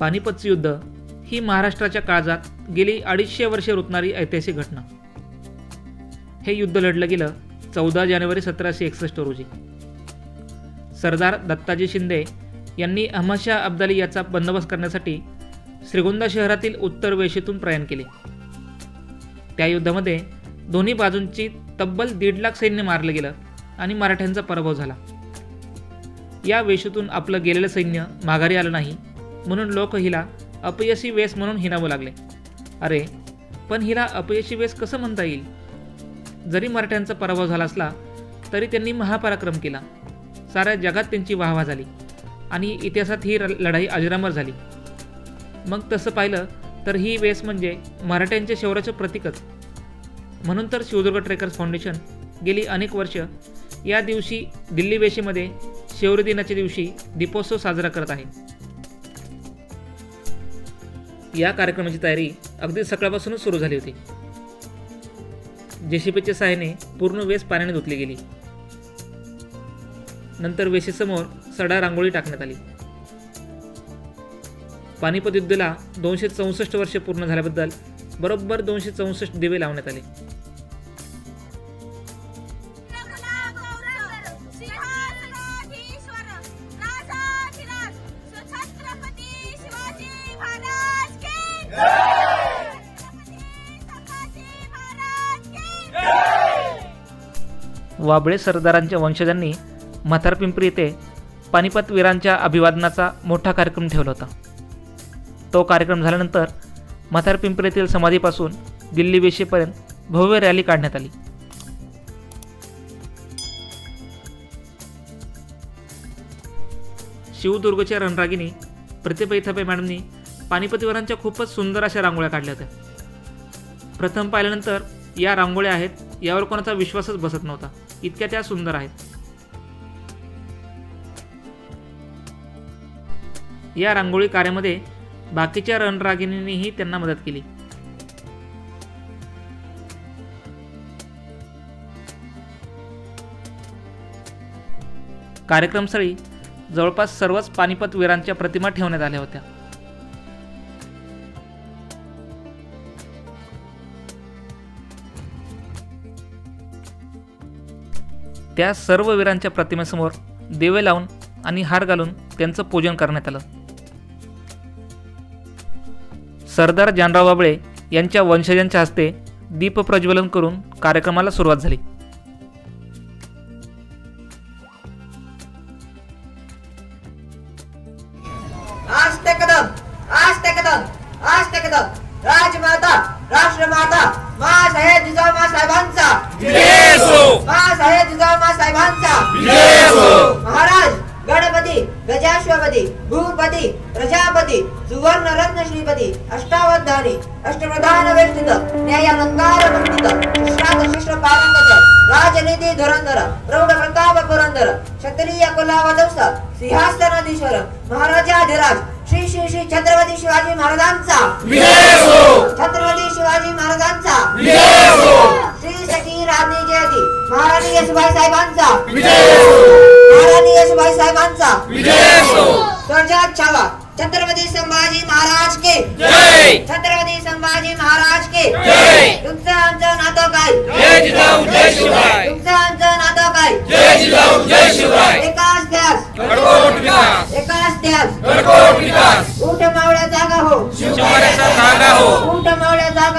पानिपतचं युद्ध ही महाराष्ट्राच्या काळजात गेली अडीचशे वर्षे रुतणारी ऐतिहासिक घटना. हे युद्ध लढलं गेलं चौदा जानेवारी सतराशे एकसष्ट रोजी. सरदार दत्ताजी शिंदे यांनी अहमदशाह अब्दाली याचा बंदोबस्त करण्यासाठी श्रीगोंदा शहरातील उत्तर वेशीतून प्रयाण केले. त्या युद्धामध्ये दोन्ही बाजूंची तब्बल दीड लाख सैन्य मारलं गेलं आणि मराठ्यांचा पराभव झाला. या वेशीतून आपलं गेलेलं सैन्य माघारी आलं नाही म्हणून लोक हिला अपयशी वेस म्हणून हिनावू लागले. अरे पण हिला अपयशी वेस कसं म्हणता येईल? जरी मराठ्यांचा पराभव झाला असला तरी त्यांनी महापराक्रम केला. साऱ्या जगात त्यांची वाहवा झाली. आणि इतिहासात ही लढाई अजरामर झाली. मग तसं पाहिलं तर ही वेस म्हणजे मराठ्यांच्या शौर्याचं प्रतीकच. म्हणून तर शिवदुर्ग ट्रेकर्स फाउंडेशन गेली अनेक वर्ष या दिवशी दिल्ली वेशीमध्ये शौर्य दिनाच्या दिवशी दीपोत्सव साजरा करत आहे. या कार्यक्रमाची तयारी अगदी सकाळपासूनच सुरू झाली होती. जेसीपीच्या सहाय्याने पूर्ण वेस पाण्याने धुतली गेली. नंतर वेशीसमोर सडा रांगोळी टाकण्यात आली. पानिपत युद्धाला दोनशे चौसष्ट वर्ष पूर्ण झाल्याबद्दल बरोबर दोनशे चौसष्ट दिवे लावण्यात आले. वाबळे सरदारांच्या वंशजांनी म्हातारपिंपरी येथे पानिपत वीरांच्या अभिवादनाचा मोठा कार्यक्रम ठेवला होता. तो कार्यक्रम झाल्यानंतर म्हातारपिंपरीतील समाधीपासून दिल्ली वेशीपर्यंत भव्य रॅली काढण्यात आली. शिवदुर्गच्या रणरागिनी प्रतिभा इथापे मॅडमनी पानिपतीवरांच्या खूपच सुंदर अशा रांगोळ्या काढल्या होत्या. प्रथम पाहिल्यानंतर या रांगोळ्या आहेत यावर कोणाचा विश्वासच बसत नव्हता. इतक्या त्या सुंदर आहेत. या रांगोळी कार्यामध्ये बाकीच्या रणरागिणींनीही त्यांना मदत केली. कार्यक्रमस्थळी जवळपास सर्वच पानिपत वीरांच्या प्रतिमा ठेवण्यात आल्या होत्या. त्या सर्व वीरांच्या प्रतिमेसमोर दिवे लावून आणि हार घालून त्यांचं पूजन करण्यात आलं. सरदार जानराव बाबळे यांच्या वंशजांच्या हस्ते दीपप्रज्वलन करून कार्यक्रमाला सुरुवात झाली. गजाश्वपती भूपती प्रजापती सुवर्ण रत्न श्रीपती अष्टावधानी अष्टप्रधान वेष्टित न्यायालंकार मंडित शिष्टात शिष्ट पारंगत राजनीती धुरंधर प्रौढ प्रताप पुरंदर क्षत्रिय कुलावदंस सिंहासनाधीश्वर महाराजाधिराज श्री श्री श्री छत्रपती शिवाजी महाराजांचा. छत्रपती शिवाजी महाराजांचा. श्री सखी राणी जयती महाराणी येसुबाई साहेबांचा. येसुबाई साहेबांचा. छावा छत्रपती संभाजी महाराज के. छत्रपती संभाजी महाराज के. तुमचं आमचं नातं काय?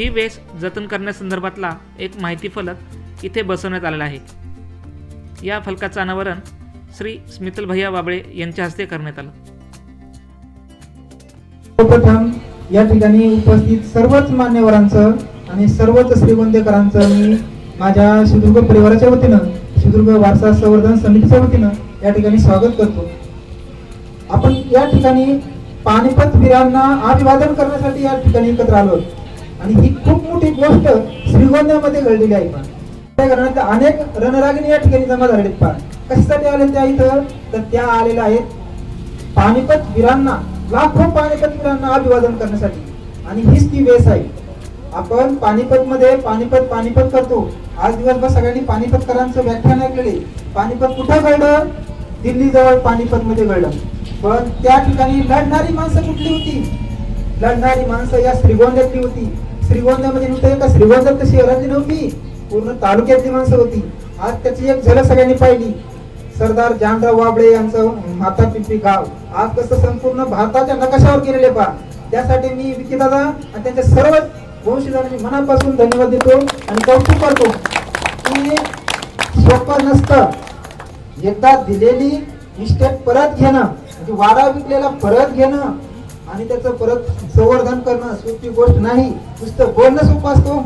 ही वेस जतन करण्यासंदर्भातला एक माहिती फलक इथे बसवण्यात आलेला आहे. या फलकाचं अनावरण श्री स्मितल भैया बाबळे यांच्या हस्ते करण्यात आलं. सर्वप्रथम या ठिकाणी उपस्थित सर्वच मान्यवरांचं आणि सर्वच श्रीगोंदेकरांचं मी माझ्या सिंधुदुर्ग परिवाराच्या वतीनं सिंधुदुर्ग वारसा संवर्धन समितीच्या वतीनं या ठिकाणी स्वागत करतो. आपण या ठिकाणी पानिपत वीरांना अभिवादन करण्यासाठी या ठिकाणी एकत्र आलो आणि ही खूप मोठी गोष्ट श्रीगोंद्यामध्ये घडलेली आहे. पण त्या कारणात अनेक रणरागिणी या ठिकाणी जमा झालेत पार कशासाठी आले त्या इथं? तर त्या आलेल्या आहेत पानिपत वीरांना लाखो पानिपत वीरांना अभिवादन करण्यासाठी. आणि हीच ती वेस आहे. आपण पानिपत मध्ये पानिपत पानिपत करतो. आज दिवसभर सगळ्यांनी पानिपतकरांचं व्याख्यान ऐकलेले. पानिपत कुठं घडलं? दिल्ली जवळ पानिपत मध्ये घडलं. पण त्या ठिकाणी लढणारी माणसं कुठली होती? लढणारी माणसं या श्रीगोंद्यातली होती. श्रीगोंदामध्ये नव्हतं. का श्रीगोंद्यात तर शहरातली नव्हती. पूर्ण तालुक्यातली माणसं होती. आज त्याची एक झलक सगळ्यांनी पाहिली. सरदार जानराव वाबळे यांचं माता पिंपरी गाव. आज कसं संपूर्ण भारताच्या नकाशावर गेलेले पहा. त्यासाठी मी विकीदादा आणि त्यांच्या सर्व वंशजांनी मनापासून धन्यवाद देतो आणि कौतुक करतो की सोपं नसतं. एकदा दिलेली इस्टेट परत घेणं म्हणजे वारा विकलेला परत घेणं आणि त्याचं परत संवर्धन करणं सोपी गोष्ट नाही. नुसतं बोलणं सोपं असतो हो.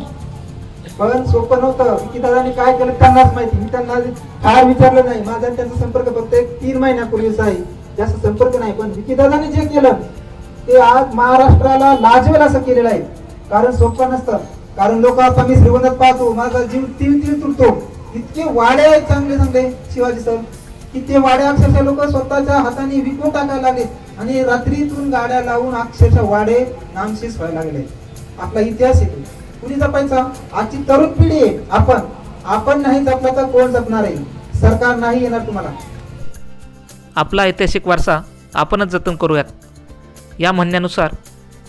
पण सोपं नव्हतं. विकीदादांनी काय केलं त्यांनाच माहिती. मी त्यांना फार विचारलं नाही. माझा त्यांचा संपर्क फक्त एक तीन महिन्यापूर्वीच आहे. जास्त संपर्क नाही. पण विकीदादाने जे केलं ते आज महाराष्ट्राला लाजवेल असं केलेलं आहे. कारण सोपं नसतं. कारण लोक आता मी श्रीगोंदात पाहतो. माझा जीव तीन तीन तुटतो इतके वाडे आहेत चांगले चांगले शिवाजी सर. की ते वाड्या अक्षरशः लोक स्वतःच्या हाताने विकून टाकायला लागले आणि रात्रीतून गाड्या लावून अक्षरशः वाडे नामशेष व्हायला लागले. आपला इतिहास येतो कुणी जपायचा? आजची तरुण पिढी आहे. आपण. आपण नाही जपला तर कोण जपणार आहे? सरकार नाही येणार तुम्हाला. आपला ऐतिहासिक वारसा आपणच जतन करूयात. या म्हणण्यानुसार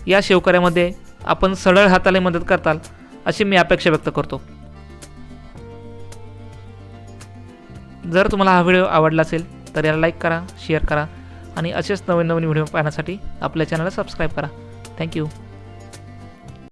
या शेवकऱ्यामध्ये आपण सरळ हाताला मदत करताल अशी मी अपेक्षा व्यक्त करतो. जर तुम्हाला हा व्हिडिओ आवडला असेल तर याला लाईक करा शेअर करा आणि असेच नवीन नवीन व्हिडिओ पाहण्यासाठी आपल्या चॅनलला सबस्क्राईब करा. थँक्यू